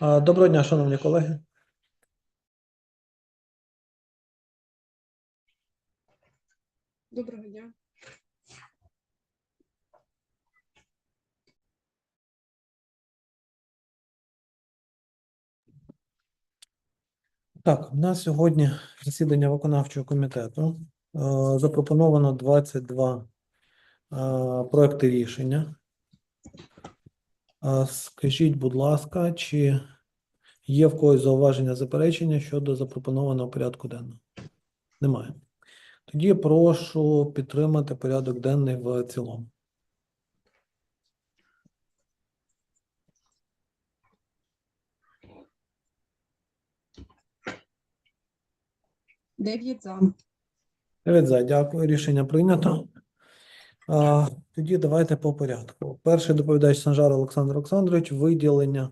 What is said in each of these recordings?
Доброго дня, шановні колеги. Доброго дня. Так, у нас сьогодні засідання виконавчого комітету. Е, Запропоновано 22 е, проекти рішення. Скажіть, будь ласка, чи є в когось зауваження заперечення щодо запропонованого порядку денного? Немає. Тоді прошу підтримати порядок денний в цілому. Дев'ять за. Дев'ять за, дякую. Рішення прийнято. Тоді давайте по порядку. Перший доповідач Санжар Олександр Олександрович. Виділення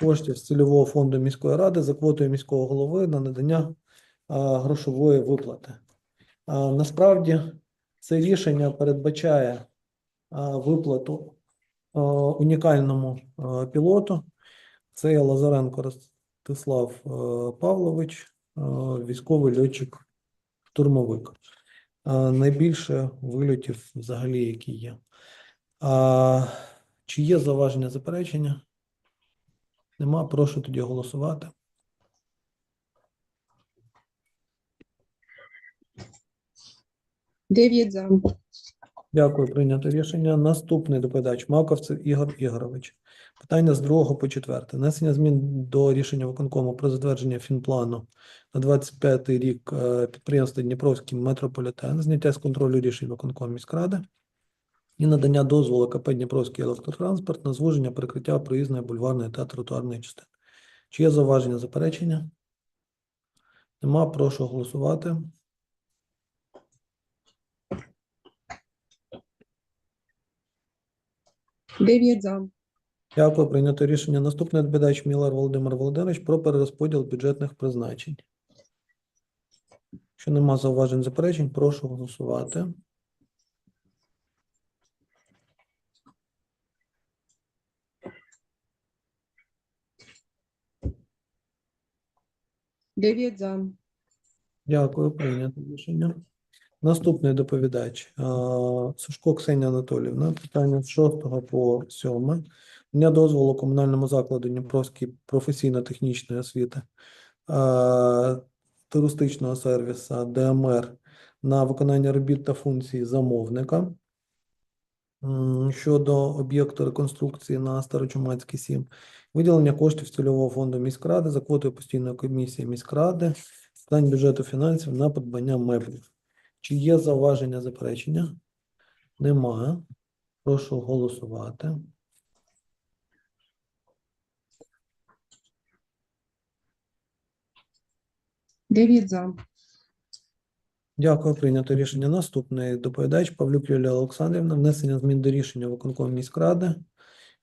коштів з цільового фонду міської ради за квотою міського голови на надання грошової виплати. Насправді це рішення передбачає виплату унікальному пілоту. Це Лазаренко Ростислав Павлович, військовий льотчик штурмовик. А, найбільше вильотів взагалі, які є. А, чи є зауваження заперечення? Нема. Прошу тоді голосувати. Дев'ять за. Дякую, прийнято рішення. Наступний доповідач Маковцев Ігор Ігорович. Питання з другого по четверте. Внесення змін до рішення виконкому про затвердження фінплану на 25 рік е, підприємства Дніпровський метрополітен, зняття з контролю рішень виконкому міськради і надання дозволу КП Дніпровський електротранспорт на звуження перекриття проїзної бульварної та тротуарної частини. Чи є зауваження заперечення? Нема. Прошу голосувати. Дев'ять за. Дякую. Прийнято рішення. Наступний доповідач Мілар Володимир Володимирович про перерозподіл бюджетних призначень. Якщо нема зауважень заперечень, прошу голосувати. Дев'ять за. Дякую, прийнято рішення. Наступний доповідач Сушко Ксенія Анатоліївна. Питання з 6 по 7. Дня дозволу комунальному закладу Дніпровський професійно-технічної освіти туристичного сервісу ДМР на виконання робіт та функцій замовника щодо об'єкту реконструкції на Старочумацькій 7. Виділення коштів цільового фонду міськради за квотою постійної комісії міськради з питань бюджету фінансів на придбання меблів. Чи є зауваження заперечення? Немає. Прошу голосувати. Дев'ять за. Дякую, прийнято рішення. Наступний доповідач Павлюк Юлія Олександрівна. Внесення змін до рішення виконкому міськради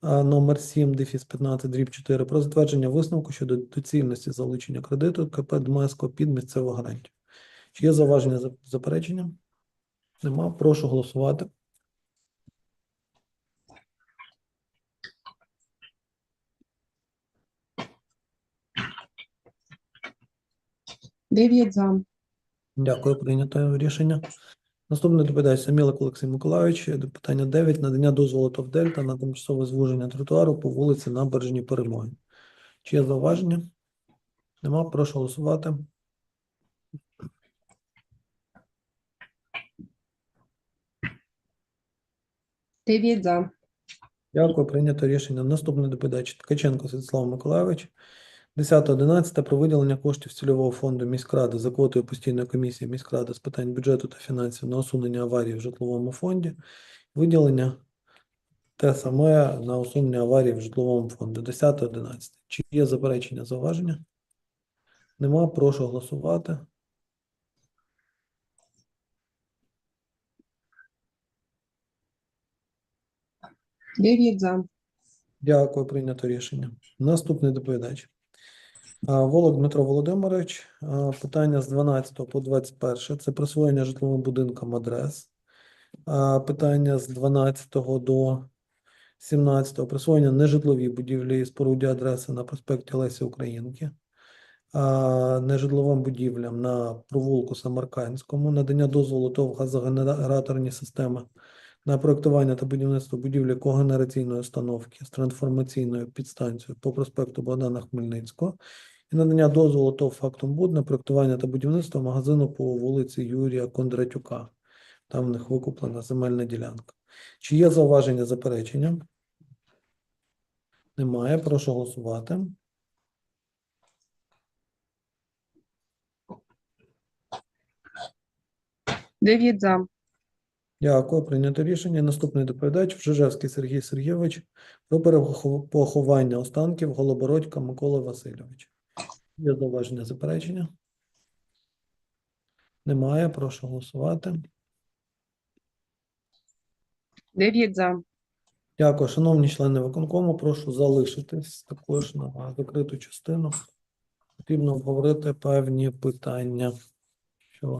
номер 7, дефіс 15, дріб 4 про затвердження висновку щодо доцільності залучення кредиту КП ДМСКО під місцеву гарантію. Чи є зауваження за- заперечення? Нема. Прошу голосувати. Дев'ять за. Дякую, прийнято рішення. Наступний доповідач Самілик Олексій Миколайович. Питання 9. Надання дозволу ТОВ Дельта на тимчасове звуження тротуару по вулиці Набережній Перемоги. Чи є зауваження? Нема. Прошу голосувати. Дев'ять за. Дякую, прийнято рішення. Наступний доповідач Ткаченко Святослав Миколайович. 10.11. Про виділення коштів цільового фонду міськради за квотою постійної комісії міськради з питань бюджету та фінансів на усунення аварії в житловому фонді. Виділення те саме на усунення аварії в житловому фонді. 10.11. Чи є заперечення зауваження? Нема. Прошу голосувати. Дев'ять за. Дякую, прийнято рішення. Наступний доповідач. А, Волок Дмитро Володимирович. Питання з 12 по 21. Це присвоєння житловим будинкам адрес. Питання з 12 до 17. Присвоєння нежитловій будівлі і споруді адреси на проспекті Лесі Українки, нежитловим будівлям на провулку Самаркандському, надання дозволу ТОВ газогенераторні системи на проектування та будівництво будівлі когенераційної установки з трансформаційною підстанцією по проспекту Богдана Хмельницького і надання дозволу ТОВ «Фактум Буд» на проектування та будівництво магазину по вулиці Юрія Кондратюка. Там в них викуплена земельна ділянка. Чи є зауваження заперечення? Немає. Прошу голосувати. Дев'ять за. Дякую. Прийнято рішення. Наступний доповідач Вжижевський Сергій Сергійович про перепоховання останків Голобородька Миколи Васильовича. Є зауваження заперечення? Немає. Прошу голосувати. Дев'ять за. Дякую, шановні члени виконкому. Прошу залишитись також на закриту частину. Потрібно обговорити певні питання.